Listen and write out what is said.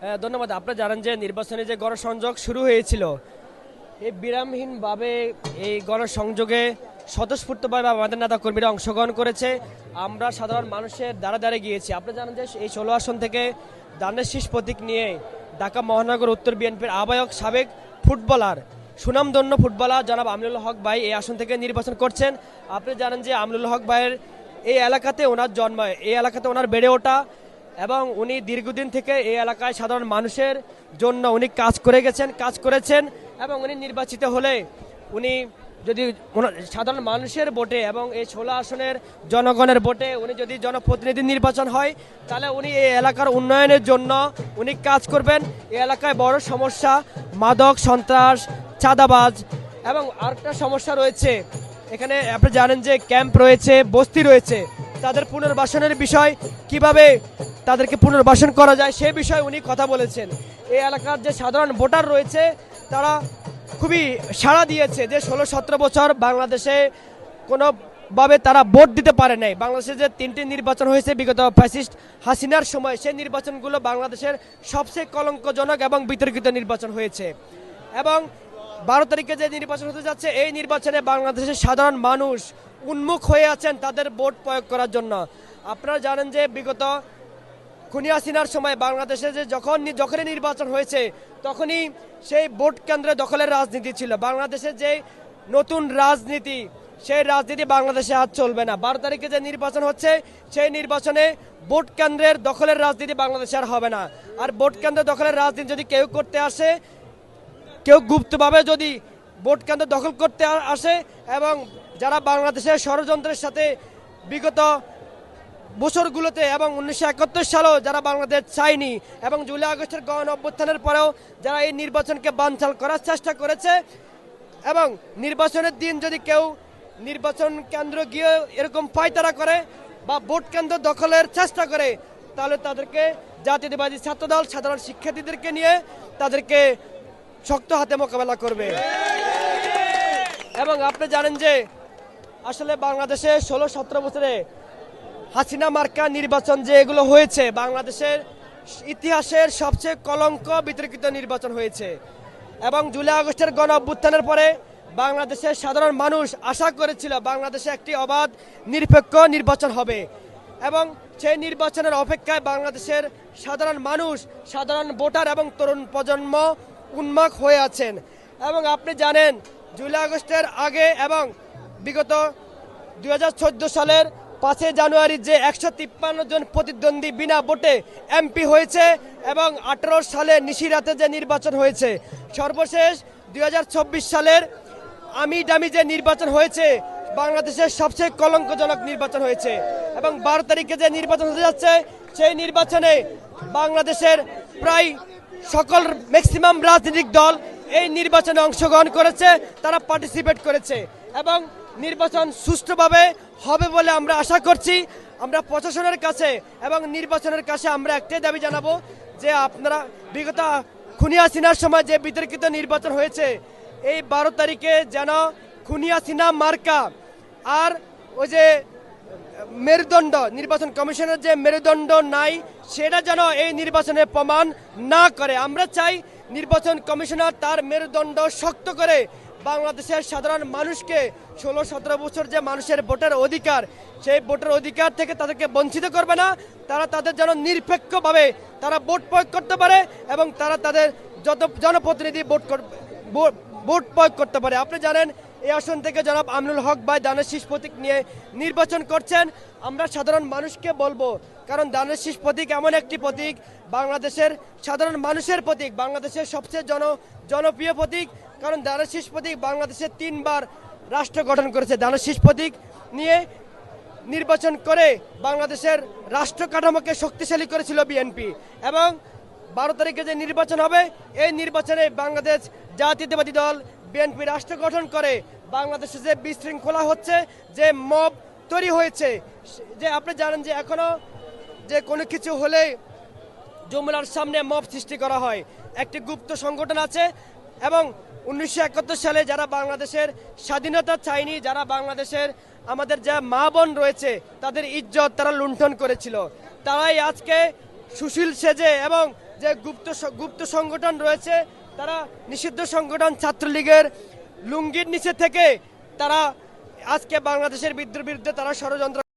ধন্যবাদ। আপনি জানেন যে নির্বাচনে যে গণসংযোগ শুরু হয়েছিল, এই বিরামহীনভাবে এই গণসংযোগে স্বতঃস্ফূর্তভাবে আমাদের নেতা কর্মীরা অংশগ্রহণ করেছে। আমরা সাধারণ মানুষের দ্বারা দ্বারা গিয়েছি। আপনি জানেন যে এই ষোলো আসন থেকে দানের শীষ প্রতীক নিয়ে ঢাকা মহানগর উত্তর বিএনপির আহ্বায়ক সাবেক ফুটবলার, সুনামধন্য ফুটবলার জনাব আমিনুল হক ভাই এই আসন থেকে নির্বাচন করছেন। আপনি জানেন যে আমিনুল হক ভাইয়ের এই এলাকাতে ওনার জন্ম, এই এলাকাতে ওনার বেড়ে ওঠা এবং উনি দীর্ঘদিন থেকে এই এলাকায় সাধারণ মানুষের জন্য উনি কাজ করে গেছেন, কাজ করেছেন এবং উনি নির্বাচিত হলে উনি যদি সাধারণ মানুষের ভোটে এবং এই ষোলো আসনের জনগণের ভোটে উনি যদি জনপ্রতিনিধি নির্বাচন হয়, তাহলে উনি এই এলাকার উন্নয়নের জন্য উনি কাজ করবেন। এই এলাকায় বড় সমস্যা, মাদক, সন্ত্রাস, চাঁদাবাজ এবং আরেকটা সমস্যা রয়েছে। এখানে আপনি জানেন যে ক্যাম্প রয়েছে, বস্তি রয়েছে। তাদের পুনর্বাসনের বিষয়, কীভাবে তাদেরকে পুনর্বাসন করা যায় সে বিষয়ে উনি কথা বলেছেন। এই এলাকার যে সাধারণ ভোটার রয়েছে, তারা খুবই সাড়া দিয়েছে যে ষোলো সতেরো বছর বাংলাদেশে কোনোভাবে তারা ভোট দিতে পারে নাই। বাংলাদেশে যে তিনটি নির্বাচন হয়েছে, বিগত ফ্যাসিস্ট হাসিনার সময় সেই নির্বাচনগুলো বাংলাদেশের সবচেয়ে কলঙ্কজনক এবং বিতর্কিত নির্বাচন হয়েছে। এবং বারো তারিখে যে নির্বাচন হতে যাচ্ছে, এই নির্বাচনে বাংলাদেশের সাধারণ মানুষ উন্মুখ হয়ে আছেন তাদের ভোট প্রয়োগ করার জন্য। আপনারা জানেন যে বিগত খুনি হাসিনার সময় বাংলাদেশে যে যখন যখনই নির্বাচন হয়েছে, তখনই সেই ভোট কেন্দ্রে দখলের রাজনীতি ছিল। বাংলাদেশের যে নতুন রাজনীতি, সেই রাজনীতি বাংলাদেশে আর চলবে না। বারো তারিখে যে নির্বাচন হচ্ছে, সেই নির্বাচনে ভোট কেন্দ্রের দখলের রাজনীতি বাংলাদেশে আর হবে না। আর ভোট কেন্দ্র দখলের রাজনীতি যদি কেউ করতে আসে, কেউ গুপ্তভাবে যদি ভোট কেন্দ্র দখল করতে আসে এবং যারা বাংলাদেশের ষড়যন্ত্রের সাথে বিগত বছরগুলোতে এবং উনিশশো একাত্তর সালেও যারা বাংলাদেশ চায়নি এবং জুলাই আগস্টের গণ অভ্যুত্থানের পরেও যারা এই নির্বাচনকে বানচাল করার চেষ্টা করেছে এবং নির্বাচনের দিন যদি কেউ নির্বাচন কেন্দ্র গিয়ে এরকম পায়তারা করে বা ভোট কেন্দ্র দখলের চেষ্টা করে, তাহলে তাদেরকে জাতীয়তাবাদী ছাত্রদল, সাধারণ শিক্ষার্থীদেরকে নিয়ে তাদেরকে শক্ত হাতে মোকাবেলা করবে। এবং আপনি জানেন যে আসলে বাংলাদেশে ষোলো সতেরো বছরে হাসিনা মার্কা নির্বাচন যে এগুলো হয়েছে, বাংলাদেশের ইতিহাসের সবচেয়ে কলঙ্ক বিতর্কিত নির্বাচন হয়েছে। এবং জুলাই আগস্টের গণ অভ্যুত্থানের পরে বাংলাদেশের সাধারণ মানুষ আশা করেছিল বাংলাদেশে একটি অবাধ, নিরপেক্ষ নির্বাচন হবে। এবং সেই নির্বাচনের অপেক্ষায় বাংলাদেশের সাধারণ মানুষ, সাধারণ ভোটার এবং তরুণ প্রজন্ম উন্মাক হয়ে আছেন। এবং আপনি জানেন, জুলাই আগস্টের আগে এবং বিগত দুই হাজার চোদ্দ সালের পাঁচই জানুয়ারি যে একশো তিপ্পান্ন জন প্রতিদ্বন্দ্বী বিনা ভোটে এমপি হয়েছে এবং আঠারো সালে নিশিরাতে যে নির্বাচন হয়েছে, সর্বশেষ দুই সালের আমি ডামি যে নির্বাচন হয়েছে, বাংলাদেশের সবচেয়ে কলঙ্কজনক নির্বাচন হয়েছে এবং বারো তারিখে যে নির্বাচন হতে যাচ্ছে, সেই নির্বাচনে বাংলাদেশের প্রায় সকল ম্যাক্সিমাম রাজনৈতিক দল এই নির্বাচনে অংশগ্রহণ করেছে, তারা পার্টিসিপেট করেছে এবং নির্বাচন সুষ্ঠুভাবে হবে বলে আমরা আশা করছি। আমরা প্রশাসনের কাছে এবং নির্বাচনের কাছে আমরা একটাই দাবি জানাব যে আপনারা বিগত খুনিয়া সিনার সময় যে বিতর্কিত নির্বাচন হয়েছে, এই বারো তারিখে যেন খুনিয়া সিনা মার্কা আর ওই যে মেরুদণ্ড, নির্বাচন কমিশনের যে মেরুদণ্ড নাই, সেটা যেন এই নির্বাচনে প্রমাণ না করে। আমরা চাই নির্বাচন কমিশনার তার মেরুদণ্ড শক্ত করে বাংলাদেশের সাধারণ মানুষকে ষোলো, সতেরো বছর যে মানুষের ভোটের অধিকার, সেই ভোটের অধিকার থেকে তাদেরকে বঞ্চিত করবে না। তারা তাদের যেন নিরপেক্ষভাবে তারা ভোট প্রয়োগ করতে পারে এবং তারা তাদের যত জনপ্রতিনিধি ভোট ভোট প্রয়োগ করতে পারে। আপনি জানেন এই আসন থেকে জনাব আমিনুল হক ভাই দানের শীষ প্রতীক নিয়ে নির্বাচন করছেন। আমরা সাধারণ মানুষকে বলব, কারণ দানের শীষ প্রতীক এমন একটি প্রতীক, বাংলাদেশের সাধারণ মানুষের প্রতীক, বাংলাদেশের সবচেয়ে জন, জনপ্রিয় প্রতীক। কারণ দানের শীষ প্রতীক বাংলাদেশের তিনবার রাষ্ট্র গঠন করেছে। দানের শীষ প্রতীক নিয়ে নির্বাচন করে বাংলাদেশের রাষ্ট্র কাঠামোকে শক্তিশালী করেছিল বিএনপি। এবং বারো তারিখে যে নির্বাচন হবে, এই নির্বাচনে বাংলাদেশ জাতীয়তাবাদী দল বিএনপি রাষ্ট্র গঠন করে। বাংলাদেশে যে বিশৃঙ্খলা হচ্ছে, যে মব তৈরি হয়েছে, যে আপনি জানেন যে এখনও যে কোনো কিছু হলেই যমুনার সামনে মব সৃষ্টি করা হয়। একটি গুপ্ত সংগঠন আছে এবং উনিশশো একাত্তর সালে যারা বাংলাদেশের স্বাধীনতা চায়নি, যারা বাংলাদেশের আমাদের যা মা বোন রয়েছে, তাদের ইজ্জত তারা লুণ্ঠন করেছিল। তারাই আজকে সুশীল সেজে এবং যে গুপ্ত গুপ্ত সংগঠন রয়েছে তারা নিষিদ্ধ সংগঠন ছাত্রলীগের লুঙ্গির নিচে থেকে তারা আজকে বাংলাদেশের বিদ্রোহ বিরুদ্ধে তারা ষড়যন্ত্র